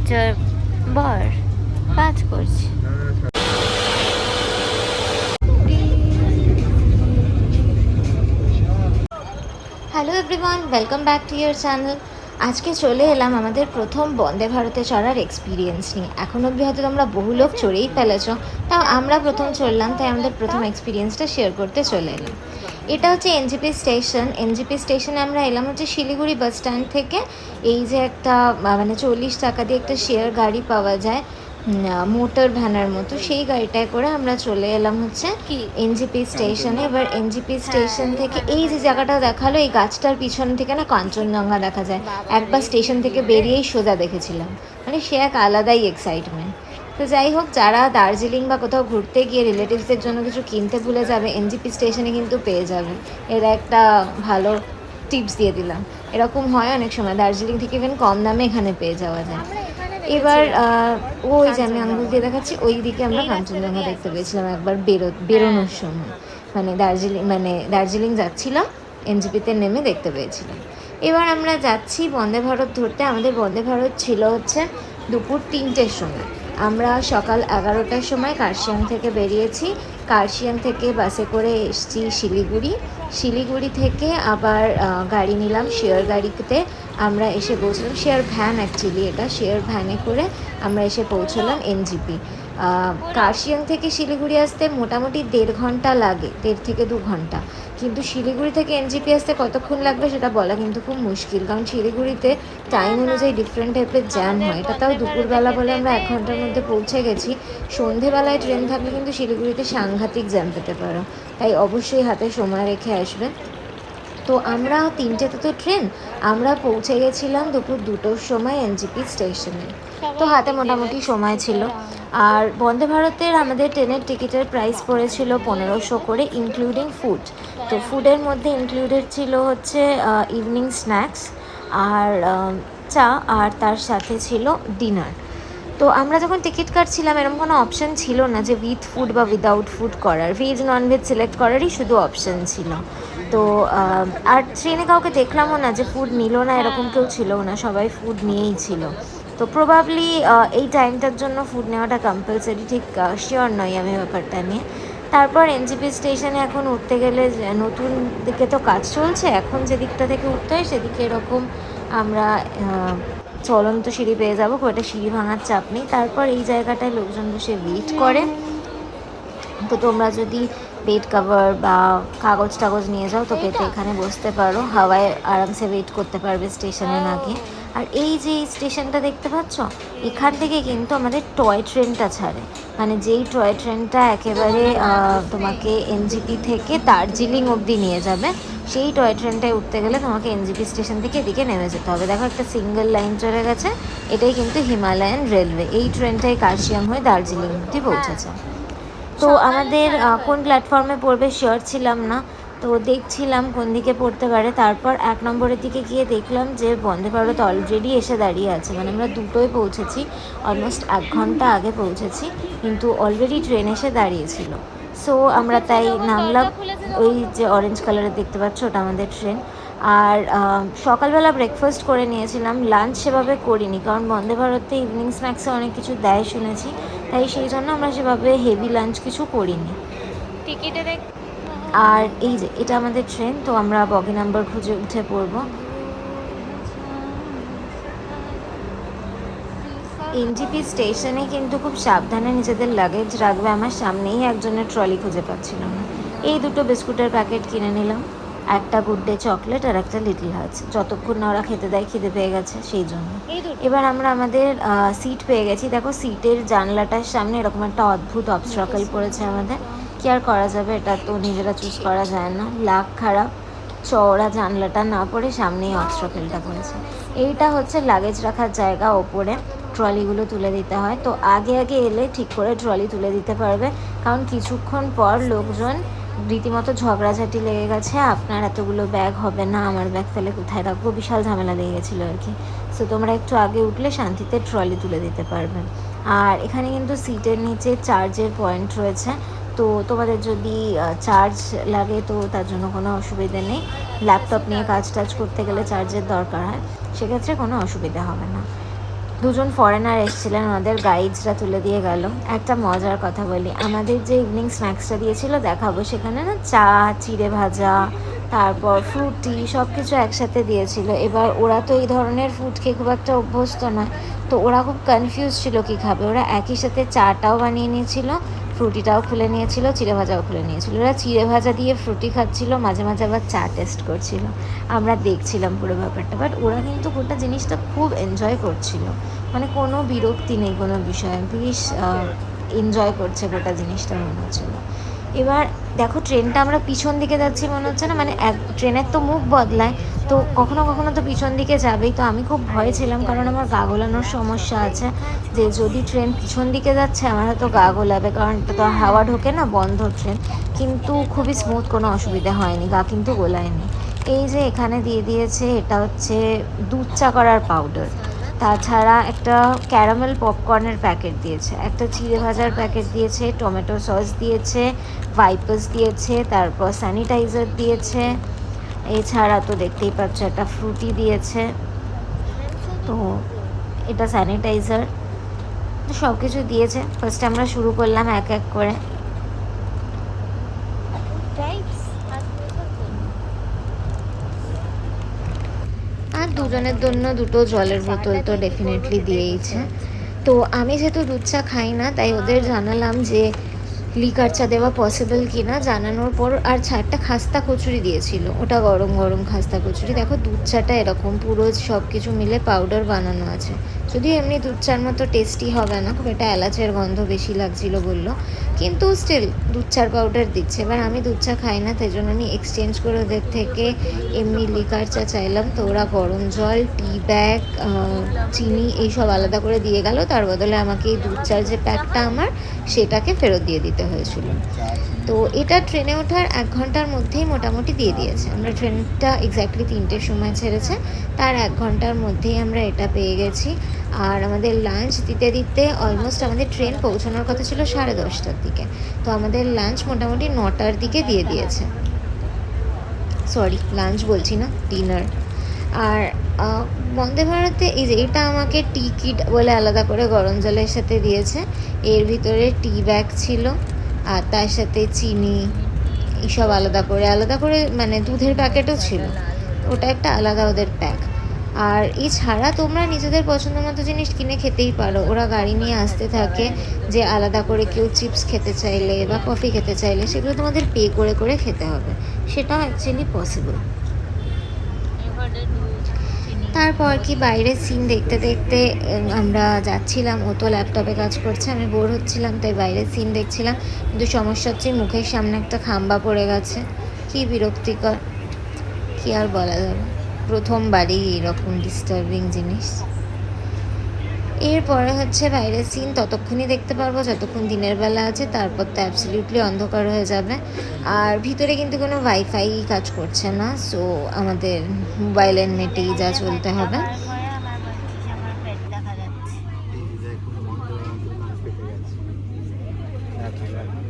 হচ্ছে বর কাজ করছে। Hello everyone welcome back to your channel আজকে চলে এলাম আমাদের প্রথম বন্দে ভারতে চড়ার এক্সপিরিয়েন্স নিয়ে। এখন অবধি হয়তো তোমরা বহু লোক চড়েই ফেলেছ, তাও আমরা প্রথম চললাম তাই আমাদের প্রথম এক্সপিরিয়েন্সটা শেয়ার করতে চলে এলাম। এটা হচ্ছে এনজিপি স্টেশন। এনজিপি স্টেশনে আমরা এলাম হচ্ছে শিলিগুড়ি বাস স্ট্যান্ড থেকে। এই যে একটা মানে চল্লিশ টাকা দিয়ে একটা শেয়ার গাড়ি পাওয়া যায় মোটর ভ্যানের মতো। সেই গাড়িটায় করে আমরা চলে এলাম হচ্ছে কি? এনজিপি স্টেশনে। এবার এনজিপি স্টেশন থেকে এই যে জায়গাটা দেখাল এই গাছটার পিছন থেকে না কাঞ্চনজঙ্ঘা দেখা যায়। একবার স্টেশন থেকে বেরিয়েই সোজা দেখেছিলাম। মানে সে এক আলাদাই এক্সাইটমেন্ট তো যাই হোক যারা দার্জিলিং বা কোথাও ঘুরতে গিয়ে রিলেটিভসদের জন্য কিছু কিনতে ভুলে যাবে এনজিপি স্টেশনে কিন্তু পেয়ে যাবে। এরা একটা ভালো টিপস দিয়ে দিলাম। এরকম হয় অনেক সময় দার্জিলিং থেকে ইভেন কম দামে এখানে পেয়ে যাওয়া যায়। এবার ওই যে আমি আঙ্গুল দিয়ে দেখাচ্ছি ওই দিকে আমরা কাঞ্চনজঙ্ঘা দেখতে পেয়েছিলাম একবার বেরো বেরোনোর সময়। মানে দার্জিলিং মানে দার্জিলিং যাচ্ছিলাম এনজিপিতে নেমে দেখতে পেয়েছিলাম। এবার আমরা যাচ্ছি বন্দে ভারত ধরতে। আমাদের বন্দে ভারত ছিল হচ্ছে দুপুর তিনটের সময়। আমরা সকাল এগারোটার সময় কার্শিয়াং থেকে বেরিয়েছি। কার্শিয়াং থেকে বাসে করে এসছি শিলিগুড়ি। শিলিগুড়ি থেকে আবার গাড়ি নিলাম শেয়ার গাড়িতে। আমরা এসে পৌঁছলাম। শেয়ার ভ্যান অ্যাকচুয়ালি এটা। শেয়ার ভ্যানে করে আমরা এসে পৌঁছলাম এনজিপি। কার্শিয়াং থেকে শিলিগুড়ি আসতে মোটামুটি দেড় ঘণ্টা লাগে, দেড় থেকে দু ঘণ্টা। কিন্তু শিলিগুড়ি থেকে এনজিপি আসতে কতক্ষণ লাগবে সেটা বলা কিন্তু খুব মুশকিল, কারণ শিলিগুড়িতে টাইম অনুযায়ী ডিফারেন্ট টাইপের জ্যাম হয়। এটা তাও দুপুরবেলা বলে আমরা এক ঘণ্টার মধ্যে পৌঁছে গেছি। সন্ধেবেলায় ট্রেন থাকলে কিন্তু শিলিগুড়িতে সাংঘাতিক জ্যাম পেতে পারো। তাই অবশ্যই হাতে সময় রেখে আসবে তো আমরা তিনটেতে তো ট্রেন। আমরা পৌঁছে গেছিলাম দুপুর দুটোর সময় এনজিপি স্টেশনে। তো হাতে মোটামুটি সময় ছিল। আর বন্দে ভারতের আমাদের ট্রেনের টিকিটের প্রাইস পড়েছিল পনেরোশো করে ইনক্লুডিং ফুড তো ফুডের মধ্যে ইনক্লুডেড ছিল হচ্ছে ইভিনিং স্ন্যাক্স আর চা আর তার সাথে ছিল ডিনার তো আমরা যখন টিকিট কাটছিলাম এরকম কোনো অপশান ছিল না যে উইথ ফুড বা উইদাউট ফুড করার। ভেজ নন ভেজ সিলেক্ট করারই শুধু অপশন ছিল। তো আর ট্রেনে কাউকে দেখলামও না যে ফুড নিল না, এরকম কেউ ছিল না, সবাই ফুড নিয়েই ছিল। তো প্রবাবলি এই টাইমটার জন্য ফুড নেওয়াটা কম্পালসারি ঠিক শিওর নই আমি ব্যাপারটা নিয়ে। তারপর এনজিপি স্টেশনে এখন উঠতে গেলে নতুন দিকে তো কাজ চলছে, এখন যে দিকটা থেকে উঠতে হয় সেদিকে এরকম আমরা চলন্ত সিঁড়ি পেয়ে যাব, খুব একটা সিঁড়ি ভাঙার চাপ নেই। তারপর এই জায়গাটায় লোকজন বসে ওয়েট করে। তো তোমরা যদি বেড কাভার বা কাগজ টাগজ নিয়ে যাও তো পেতে এখানে বসতে পারো। হাওয়ায় আরামসে ওয়েট করতে পারবে স্টেশনে না গিয়ে আর এই যে এই স্টেশনটা দেখতে পাচ্ছ এখান থেকে কিন্তু আমাদের টয় ট্রেনটা ছাড়ে। মানে যেই টয় ট্রেনটা একেবারে তোমাকে এনজিপি থেকে দার্জিলিং অবধি নিয়ে যাবে সেই টয় ট্রেনটায় উঠতে গেলে তোমাকে এনজিপি স্টেশন থেকে এদিকে নেমে যেতে হবে। দেখো একটা সিঙ্গেল লাইন চলে গেছে এটাই কিন্তু হিমালয়ান রেলওয়ে এই ট্রেনটাই কার্শিয়াং হয়ে দার্জিলিং অবধি পৌঁছেছে। তো আমাদের কোন প্ল্যাটফর্মে পড়বে? শিওর ছিলাম না। তো দেখছিলাম কোন দিকে পড়তে পারে। তারপর এক নম্বরের দিকে গিয়ে দেখলাম যে বন্দে ভারত অলরেডি এসে দাঁড়িয়ে আছে। মানে আমরা দুটোই পৌঁছেছি। অলমোস্ট এক ঘণ্টা আগে পৌঁছেছি। কিন্তু অলরেডি ট্রেন এসে দাঁড়িয়েছিল। সো আমরা তাই নামলাম। ওই যে অরেঞ্জ কালারের দেখতে পাচ্ছ ওটা আমাদের ট্রেন আর সকালবেলা ব্রেকফাস্ট করে নিয়েছিলাম। লাঞ্চ সেভাবে করিনি কারণ বন্দে ভারতে ইভিনিং স্ন্যাক্সে অনেক কিছু দেয় শুনেছি। তাই সেই জন্য আমরা সেভাবে হেভি লাঞ্চ কিছু করিনি। টিকিটে দেখ আর এই যে এটা আমাদের ট্রেন তো আমরা বগি নাম্বার খুঁজে উঠে পড়ব। এনজিপি স্টেশনে কিন্তু খুব সাবধানে নিজেদের লাগেজ রাখবে। আমার সামনেই একজনের ট্রলি খুঁজে পাচ্ছিলাম। এই দুটো বিস্কুটের প্যাকেট কিনে নিলাম। একটা গুড ডে চকলেট আর একটা লিটল হার্টস যতক্ষণ না ওরা খেতে দেয় খিদে পেয়ে গেছে সেই জন্য। এবার আমরা আমাদের সিট পেয়ে গেছি। দেখো সিটের জানলাটার সামনে এরকম একটা অদ্ভুত অবস্ট্রাকল পড়েছে আমাদের। কি আর করা যাবে? এটা তো নিজেরা চুজ করা যায় না। লাখ খারাপ। চওড়া জানলাটা না পড়ে সামনেই অবস্ট্রাকলটা পড়েছে। এইটা হচ্ছে লাগেজ রাখার জায়গা ওপরে। ট্রলিগুলো তুলে দিতে হয়। তো আগে আগে এলে ঠিক করে ট্রলি তুলে দিতে পারবে। কারণ কিছুক্ষণ পর লোকজন রীতিমতো ঝগড়াঝাটি লেগে গেছে, আপনার এতগুলো ব্যাগ হবে না, আমার ব্যাগ তাহলে কোথায় রাখব? বিশাল ঝামেলা লেগে গেছিল আর কি। সো তোমরা একটু আগে উঠলে শান্তিতে ট্রলি তুলে দিতে পারবে। আর এখানে কিন্তু সিটের নিচে চার্জের পয়েন্ট রয়েছে। তো তোমাদের যদি চার্জ লাগে তো তার জন্য কোনো অসুবিধা নেই। ল্যাপটপ নিয়ে কাজ টাজ করতে গেলে চার্জের দরকার হয়। সেক্ষেত্রে কোনো অসুবিধা হবে না। দুজন ফরেনার এসেছিলেন, ওনাদের গাইডসরা তুলে দিয়ে গেল। একটা মজার কথা বলি, আমাদের যে ইভিনিং স্ন্যাক্সটা দিয়েছিল দেখাবো সেখানে না চা, চিড়ে ভাজা, তারপর ফ্রুটি সব কিছু একসাথে দিয়েছিল। এবার ওরা তো এই ধরনের ফুড খেয়ে খুব একটা অভ্যস্ত নয়। তো ওরা খুব কনফিউজ ছিল কী খাবে। ওরা একই সাথে চাটাও বানিয়ে নিয়েছিল ফ্রুটিটাও খুলে নিয়েছিল, চিড়ে ভাজাও খুলে নিয়েছিল। ওরা চিড়ে ভাজা দিয়ে ফ্রুটি খাচ্ছিল, মাঝে মাঝে আবার চা টেস্ট করছিল। আমরা দেখছিলাম পুরো ব্যাপারটা বাট ওরা কিন্তু গোটা জিনিসটা খুব এনজয় করছিল। মানে কোনো বিরক্তি নেই কোনো বিষয়ে, বেশ এনজয় করছে গোটা জিনিসটা মনে হচ্ছিল এবার দেখো ট্রেনটা আমরা পিছন দিকে যাচ্ছি মনে হচ্ছে না? মানে এক ট্রেনের তো মুখ বদলায়। তো কখনো কখনো তো পিছন দিকে যাবেই, তো আমি খুব ভয়ে ছিলাম কারণ আমার গা গোলানোর সমস্যা আছে। যে যদি ট্রেন পিছন দিকে যাচ্ছে, আমার হয়তো গা গোলাবে, কারণ এটা তো হাওয়া ঢোকে না, বন্ধ ট্রেন। কিন্তু খুবই স্মুথ কোনো অসুবিধা হয়নি, গা কিন্তু গোলায়নি। এই যে এখানে দিয়ে দিয়েছে, এটা হচ্ছে দুধ চা করার পাউডার তাছাড়া একটা ক্যারামেল পপকর্নের প্যাকেট দিয়েছে, একটা চিড়ে ভাজার প্যাকেট দিয়েছে টমেটো সস দিয়েছে ভাইপাস দিয়েছে, তারপর স্যানিটাইজার দিয়েছে। এছাড়া তো দেখতেই পাচ্ছ একটা ফ্রুটি দিয়েছে। তো এটা স্যানিটাইজার। সব কিছু দিয়েছে। ফার্স্টে আমরা শুরু করলাম এক এক করে। আর দুজনের জন্য দুটো জলের বোতল তো ডেফিনেটলি দিয়েইছে। তো আমি যেহেতু দুধ চা খাই না, তাই ওদের জানালাম যে লিকার চা দেওয়া পসিবল কি না জানানোর পর আর চারটা খাস্তা কচুরি দিয়েছিল। ওটা গরম গরম খাস্তা কচুরি। দেখো দুধ চাটা এরকম, পুরো সব কিছু মিলে পাউডার বানানো আছে। যদিও এমনি দুধ চার মতো টেস্টি হবে না, খুব একটা এলাচের গন্ধ বেশি লাগছিল বলল। কিন্তু স্টিল দুধ চার পাউডার দিচ্ছে। এবার আমি দুধ চা খাই না, তাই জন্য আমি এক্সচেঞ্জ করে ওদের থেকে এমনি লিকার চা চাইলাম। তো ওরা গরম জল টি ব্যাগ চিনি এইসব আলাদা করে দিয়ে গেল। তার বদলে আমাকে এই দুধ চার যে প্যাকটা আমার, সেটাকে ফেরত দিয়ে দিতে হয়েছিল। তো এটা ট্রেনে ওঠার এক ঘণ্টার মধ্যেই মোটামুটি দিয়ে দিয়েছে। আমরা ট্রেনটা এক্স্যাক্টলি তিনটের সময় ছেড়েছে। তার এক ঘণ্টার মধ্যেই আমরা এটা পেয়ে গেছি। আর আমাদের লাঞ্চ দিতে দিতে অলমোস্ট আমাদের ট্রেন পৌঁছানোর কথা ছিল সাড়ে দশটার দিকে। তো আমাদের লাঞ্চ মোটামুটি নটার দিকে দিয়ে দিয়েছে। সরি লাঞ্চ বলছি না ডিনার আর বন্দে ভারতে এই যে এটা আমাকে টি কিট বলে আলাদা করে গরম জলের সাথে দিয়েছে। এর ভিতরে টি ব্যাগ ছিল। আর তার সাথে চিনি, এইসব আলাদা করে আলাদা করে মানে দুধের প্যাকেটও ছিল। ওটা একটা আলাদা ওদের প্যাক আর এছাড়া তোমরা নিজেদের পছন্দ মতো জিনিস কিনে খেতেই পারো। ওরা গাড়ি নিয়ে আসতে থাকে যে আলাদা করে কেউ চিপস খেতে চাইলে বা কফি খেতে চাইলে সেগুলো তোমাদের পে করে করে খেতে হবে। সেটাও অ্যাকচুয়ালি পসিবল তারপর কি বাইরের সিন দেখতে দেখতে আমরা যাচ্ছিলাম, ও তো ল্যাপটপে কাজ করছে, আমি বোর হচ্ছিলাম, তাই বাইরের সিন দেখছিলাম, কিন্তু সমস্যা হচ্ছে মুখের সামনে একটা খাম্বা পড়ে গেছে। কি বিরক্তিকর, কি আর বলা যাবে? প্রথমবারই এরকম ডিস্টার্বিং জিনিস। এরপরে হচ্ছে বাইরের সিন ততক্ষণই দেখতে পারব, যতক্ষণ দিনের বেলা আছে, তারপর তো অ্যাবসলিউটলি অন্ধকার হয়ে যাবে। আর ভিতরে কিন্তু কোনো ওয়াইফাই কাজ করছে না সো আমাদের মোবাইলের নেটেই যা চলতে হবে তারপরে আমার মনে হচ্ছে আমার পেট দেখা যাচ্ছে এই যে এখন বন্ধ মাছ পেটে গেছে রাখি রাখি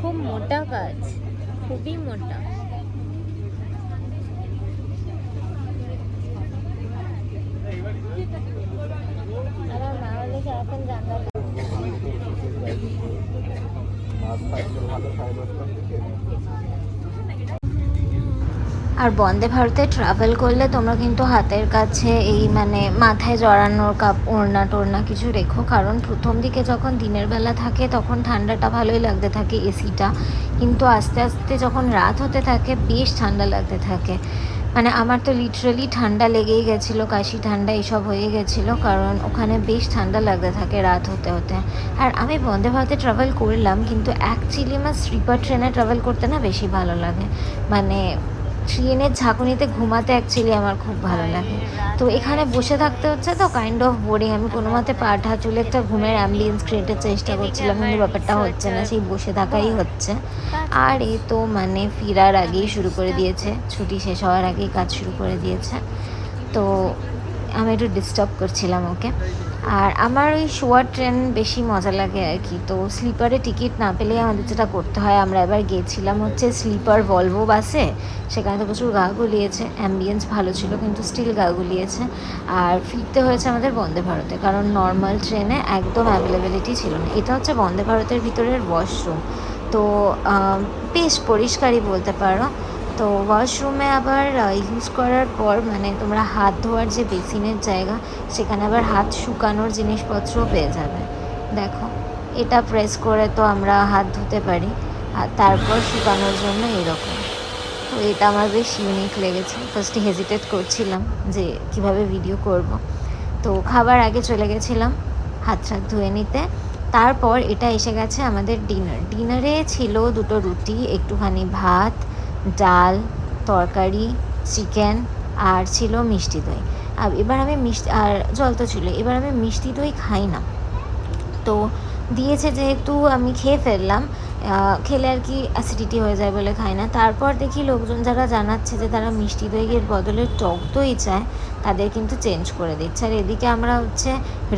খুব মোটা কাজ খুবই মোটা আমার মা হলে সারাক্ষণ জানলা মাছ থাকলে ভালো সাড়ে দশটার দিকে আর বন্দে ভারতে ট্রাভেল করলে তোমরা কিন্তু হাতের কাছে এই মানে মাথায় জড়ানোর কাপ, ওড়না টোড়না কিছু রেখো। কারণ প্রথম দিকে যখন দিনের বেলা থাকে, তখন ঠান্ডাটা ভালোই লাগতে থাকে এসিটা কিন্তু আস্তে আস্তে যখন রাত হতে থাকে, বেশ ঠান্ডা লাগতে থাকে। মানে আমার তো লিটারালি ঠান্ডা লেগেই গেছিল, কাশি ঠান্ডা এসব হয়ে গেছিল, কারণ ওখানে বেশ ঠান্ডা লাগতে থাকে রাত হতে হতে। আর আমি বন্দে ভারতে ট্রাভেল করলাম, কিন্তু অ্যাকচুয়ালি আমার স্লিপার ট্রেনে ট্রাভেল করতে না বেশি ভালো লাগে। মানে ট্রেনের ঝাঁকুনিতে ঘুমাতে অ্যাকচুয়ালি আমার খুব ভালো লাগে। তো এখানে বসে থাকতে হচ্ছে তো কাইন্ড অফ বোরিং আমি কোনো মতে পাঠা চুলে একটা ঘুমের অ্যাম্বিয়েন্স ক্রিয়েটের চেষ্টা করছিলাম কিন্তু ব্যাপারটা হচ্ছে না সেই বসে থাকাই হচ্ছে। আর এই তো মানে ফিরার আগেই শুরু করে দিয়েছে ছুটি শেষ হওয়ার আগেই কাজ শুরু করে দিয়েছে। তো আমি একটু ডিস্টার্ব করছিলাম ওকে। আর আমার ওই শোয়ার ট্রেন বেশি মজা লাগে আর কি। তো স্লিপারে টিকিট না পেলে আমাদের যেটা করতে হয়, আমরা এবার গিয়েছিলাম হচ্ছে স্লিপার ভলভো বাসে। সেখানে তো প্রচুর গা গুলিয়েছে অ্যাম্বিয়েন্স ভালো ছিল কিন্তু স্টিল গা গুলিয়েছে। আর ফিরতে হয়েছে আমাদের বন্দে ভারতে, কারণ নর্মাল ট্রেনে একদম অ্যাভেলেবিলিটি ছিল না। এটা হচ্ছে বন্দে ভারতের ভিতরের ওয়াশরুম তো বেশ পরিষ্কারই বলতে পারো। তো ওয়াশরুমে আবার ইউজ করার পর মানে তোমরা হাত ধোয়ার যে বেসিনের জায়গা, সেখানে আবার হাত শুকানোর জিনিসপত্রও পেয়ে যাবে। দেখো, এটা প্রেস করে তো আমরা হাত ধুতে পারি, আর তারপর শুকানোর জন্য এরকম। তো এটা আমার বেশ ইউনিক লেগেছে। ফার্স্টে হেজিটেট করছিলাম যে কীভাবে ভিডিও করব। তো খাবার আগে চলে গেছিলাম হাত টাত ধুয়ে নিতে। তারপর এটা এসে গেছে আমাদের ডিনার ডিনারে ছিল দুটো রুটি, একটুখানি ভাত ডাল, তরকারি, চিকেন আর ছিল মিষ্টি দই। আর এবার আমি মিষ্টি, আর জল তো ছিল এবার আমি মিষ্টি দই খাই না। তো দিয়েছে যেহেতু আমি খেয়ে ফেললাম খেলে আর কি অ্যাসিডিটি হয়ে যায় বলে খাই না। তারপর দেখি লোকজন যারা জানাচ্ছে যে তারা মিষ্টি দইয়ের বদলে টক দই চায়, তাদের কিন্তু চেঞ্জ করে দিচ্ছে। আর এদিকে আমরা হচ্ছে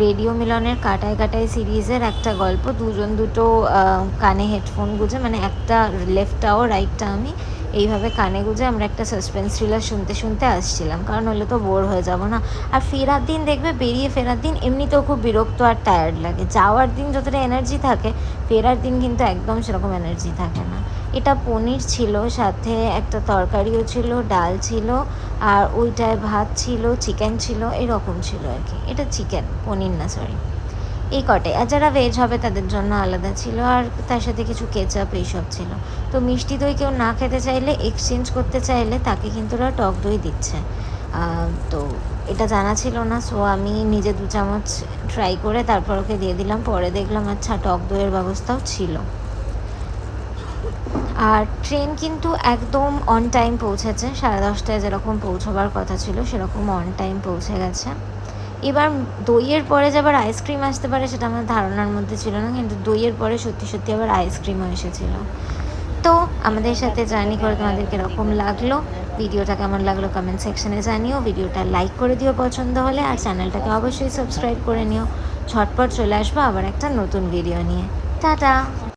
রেডিও মিলনের কাটায় কাটায় সিরিজের একটা গল্প, দুজন দুটো কানে হেডফোন গুঁজে মানে একটা লেফটটাও রাইটটা আমি এইভাবে কানে গুঁজে আমরা একটা সাসপেন্স থ্রিলার শুনতে শুনতে আসছিলাম। কারণ হলে তো বোর হয়ে যাব না। আর ফেরার দিন দেখবে, বেরিয়ে ফেরার দিন এমনিতেও খুব বিরক্ত আর টায়ার্ড লাগে। যাওয়ার দিন যতটা এনার্জি থাকে, ফেরার দিন কিন্তু একদম সেরকম এনার্জি থাকে না। এটা পনির ছিল, সাথে একটা তরকারিও ছিল, ডাল ছিল, আর ওইটায় ভাত ছিল চিকেন ছিল, এরকম ছিল আর কি। এটা চিকেন পনির না সরি এই কটাই আর যারা ভেজ হবে, তাদের জন্য আলাদা ছিল। আর তার সাথে কিছু কেচাপ এইসব ছিল। তো মিষ্টি দই কেউ না খেতে চাইলে এক্সচেঞ্জ করতে চাইলে তাকে কিন্তু ওরা টক দই দিচ্ছে। তো এটা জানা ছিল না। সো আমি নিজে দু চামচ ট্রাই করে তারপর ওকে দিয়ে দিলাম। পরে দেখলাম আচ্ছা টক দইয়ের ব্যবস্থাও ছিল। আর ট্রেন কিন্তু একদম অন টাইম পৌঁছেছে। সাড়ে দশটায় যেরকম পৌঁছবার কথা ছিল, সেরকম অন টাইম পৌঁছে গেছে। এবার দইয়ের পরে যে আবার আইসক্রিম আসতে পারে সেটা আমার ধারণার মধ্যে ছিল না, কিন্তু দইয়ের পরে সত্যি সত্যি আবার আইসক্রিমও এসেছিল। তো আমাদের সাথে জার্নি করে তোমাদের কীরকম লাগল, ভিডিওটা কেমন লাগল কমেন্ট সেকশনে জানিও, ভিডিওটা লাইক করে দিও পছন্দ হলে, আর চ্যানেলটাকে অবশ্যই সাবস্ক্রাইব করে নিও। ঝটপট চলে আসব আবার একটা নতুন ভিডিও নিয়ে। টাটা!